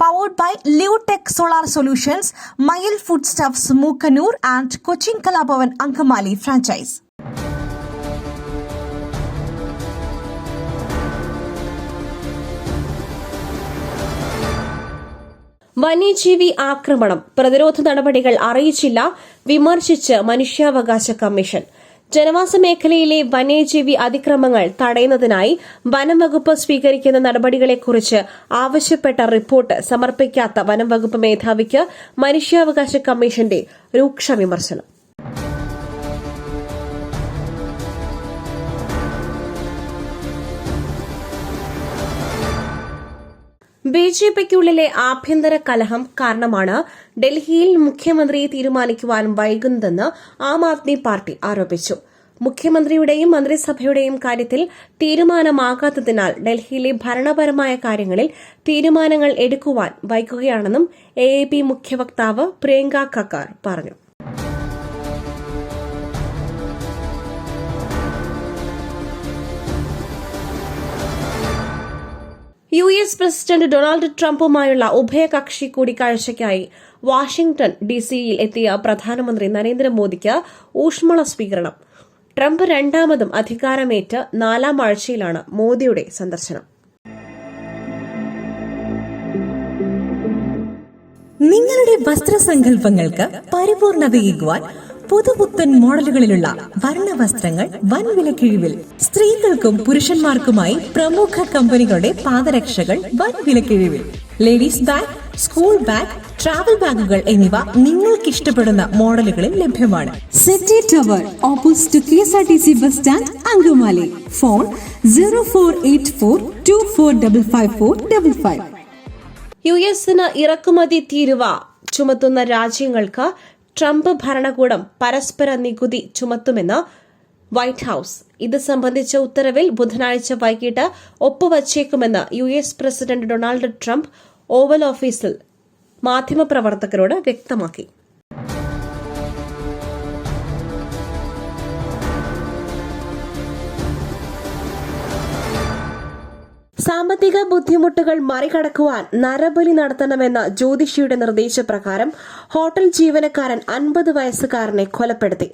Powered by Leotech solar solutions Mayil food stuffs Mookkannoor and Cochin Kalabhavan Angamaly franchise വന്യജീവി ആക്രമണം. പ്രതിരോധ നടപടികൾ അറിയിച്ചില്ല. വിമർശിച്ച് മനുഷ്യാവകാശ കമ്മീഷൻ. ജനവാസ മേഖലയിലെ വന്യജീവി അതിക്രമങ്ങൾ തടയുന്നതിനായി വനം വകുപ്പ് സ്വീകരിക്കുന്ന നടപടികളെക്കുറിച്ച് ആവശ്യപ്പെട്ട റിപ്പോർട്ട് സമർപ്പിക്കാത്ത വനം വകുപ്പ് മേധാവിക്ക് മനുഷ്യാവകാശ കമ്മീഷന്റെ രൂക്ഷ വിമർശനം. ബി ജെ പിക്കുള്ളിലെ ആഭ്യന്തര കലഹം കാരണമാണ് ഡൽഹിയിൽ മുഖ്യമന്ത്രിയെ തീരുമാനിക്കുവാൻ വൈകുന്നതെന്ന് ആം ആദ്മി പാർട്ടി ആരോപിച്ചു. മുഖ്യമന്ത്രിയുടെയും മന്ത്രിസഭയുടെയും കാര്യത്തിൽ തീരുമാനമാകാത്തതിനാൽ ഡൽഹിയിലെ ഭരണപരമായ കാര്യങ്ങളിൽ തീരുമാനങ്ങൾ എടുക്കുവാൻ വൈകുകയാണെന്നും എ എ പി മുഖ്യവക്താവ് പ്രിയങ്ക കക്കാർ പറഞ്ഞു. യു എസ് പ്രസിഡന്റ് ഡൊണാൾഡ് ട്രംപുമായുള്ള ഉഭയകക്ഷി കൂടിക്കാഴ്ചയ്ക്കായി വാഷിംഗ്ടൺ ഡിസിയിൽ എത്തിയ പ്രധാനമന്ത്രി നരേന്ദ്രമോദിക്ക് ഊഷ്മള സ്വീകരണം. ട്രംപ് രണ്ടാമതും അധികാരമേറ്റ് നാലാം ആഴ്ചയിലാണ് മോദിയുടെ സന്ദർശനം. നിങ്ങളുടെ വസ്ത്രസങ്കല്പങ്ങൾക്ക് പരിപൂർണതയേകുവാൻ പുതുപുത്തൻ മോഡലുകളിലുള്ള വർണ വസ്ത്രങ്ങൾ വൻ വിലക്കിഴിവിൽ. സ്ത്രീകൾക്കും പുരുഷന്മാർക്കുമായി പ്രമുഖ കമ്പനികളുടെ പാദരക്ഷകൾ വൻ വിലക്കിഴിവിൽ. Ladies bag school bag travel ബാഗുകൾ എന്നിവ നിങ്ങൾക്ക് ഇഷ്ടപ്പെടുന്ന മോഡലുകളിൽ ലഭ്യമാണ്. City tower opposite K S R T C bus stand Angamaly. Phone zero four eight four two four double five four double five U എസിന് ഇറക്കുമതി തീരുവ. ചുമത്തുന്ന രാജ്യങ്ങൾക്ക് ട്രംപ് ഭരണകൂടം പരസ്പര നികുതി ചുമത്തുമെന്ന് വൈറ്റ് ഹൌസ്. ഇത് സംബന്ധിച്ച ഉത്തരവിൽ ബുധനാഴ്ച വൈകിട്ട് ഒപ്പുവച്ചേക്കുമെന്ന് U S president Donald Trump Oval ഓഫീസിൽ മാധ്യമപ്രവർത്തകരോട് വ്യക്തമാക്കി. സാമ്പത്തിക ബുദ്ധിമുട്ടുകൾ മറികടക്കുവാൻ നരബലി നടത്തണമെന്ന ജ്യോതിഷിയുടെ നിർദ്ദേശപ്രകാരം ഹോട്ടൽ ജീവനക്കാരൻ അൻപത് വയസ്സുകാരനെ കൊലപ്പെടുത്തി.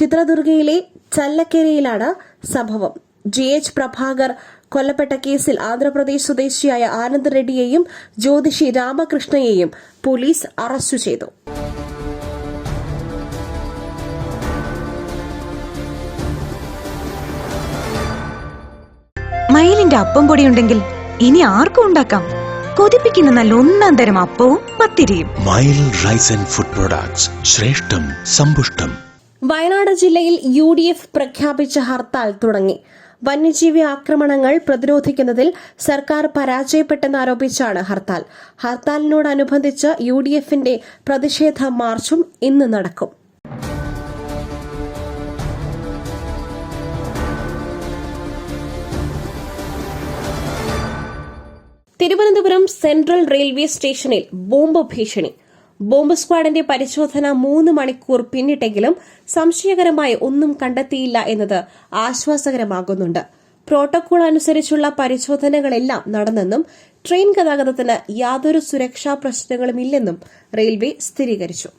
ചിത്രദുർഗയിലെ ചല്ലക്കേരിയിലാണ് സംഭവം. ജി എച്ച് പ്രഭാകർ കൊല്ലപ്പെട്ട കേസിൽ ആന്ധ്രാപ്രദേശ് സ്വദേശിയായ ആനന്ദ് റെഡ്ഡിയെയും ജ്യോതിഷി രാമകൃഷ്ണയെയും പോലീസ് അറസ്റ്റ് ചെയ്തു. മയിലിന്റെ അപ്പം പൊടിയുണ്ടെങ്കിൽ ഇനി ആർക്കും ഉണ്ടാക്കാം. കൊതിപ്പിക്കുന്ന നല്ല ഒന്നാം തരം അപ്പവും പത്തിരിയും. മയിൽ റൈസ് ആൻഡ് ഫുഡ് പ്രൊഡക്ട്സ് ശ്രേഷ്ഠം സമ്പുഷ്ടം. വയനാട് ജില്ലയിൽ യു ഡി എഫ് പ്രഖ്യാപിച്ച ഹർത്താൽ തുടങ്ങി. വന്യജീവി ആക്രമണങ്ങൾ പ്രതിരോധിക്കുന്നതിൽ സർക്കാർ പരാജയപ്പെട്ടെന്നാരോപിച്ചാണ് ഹർത്താൽ. ഹർത്താലിനോടനുബന്ധിച്ച് യു ഡി എഫിന്റെ പ്രതിഷേധ മാർച്ചും ഇന്ന് നടക്കും. തിരുവനന്തപുരം സെൻട്രൽ റെയിൽവേ സ്റ്റേഷനിൽ ബോംബ് ഭീഷണി. ബോംബ് സ്ക്വാഡിന്റെ പരിശോധന മൂന്ന് മണിക്കൂർ പിന്നിട്ടെങ്കിലും സംശയകരമായി ഒന്നും കണ്ടെത്തിയില്ല എന്നത് ആശ്വാസകരമാകുന്നുണ്ട്. പ്രോട്ടോകോൾ അനുസരിച്ചുള്ള പരിശോധനകളെല്ലാം നടന്നെന്നും ട്രെയിൻ ഗതാഗതത്തിന് യാതൊരു സുരക്ഷാ പ്രശ്നങ്ങളുമില്ലെന്നും റെയിൽവേ സ്ഥിരീകരിച്ചു.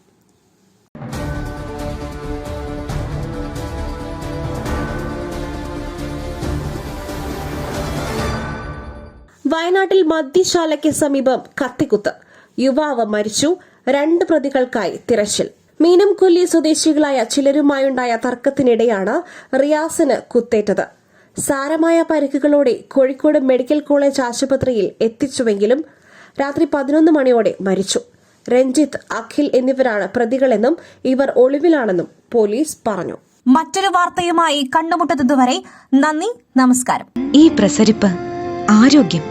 വയനാട്ടിൽ മദ്യശാലയ്ക്ക് സമീപം കത്തിക്കുത്ത്. യുവാവ് മരിച്ചു. രണ്ട് പ്രതികൾക്കായി തിരച്ചിൽ. മീനംകൊല്ലി സ്വദേശികളായ ചിലരുമായുണ്ടായ തർക്കത്തിനിടെയാണ് റിയാസിന് കുത്തേറ്റത്. സാരമായ പരിക്കുകളോടെ കോഴിക്കോട് മെഡിക്കൽ കോളേജ് ആശുപത്രിയിൽ എത്തിച്ചുവെങ്കിലും രാത്രി പതിനൊന്ന് മണിയോടെ മരിച്ചു. രഞ്ജിത്ത് അഖിൽ എന്നിവരാണ് പ്രതികളെന്നും ഇവർ ഒളിവിലാണെന്നും പോലീസ് പറഞ്ഞു. മറ്റൊരു വാർത്തയുമായി കണ്ടുമുട്ടുന്നതുവരെ നന്ദി നമസ്കാരം. ഈ പ്രസരിപ്പ് ആരോഗ്യം.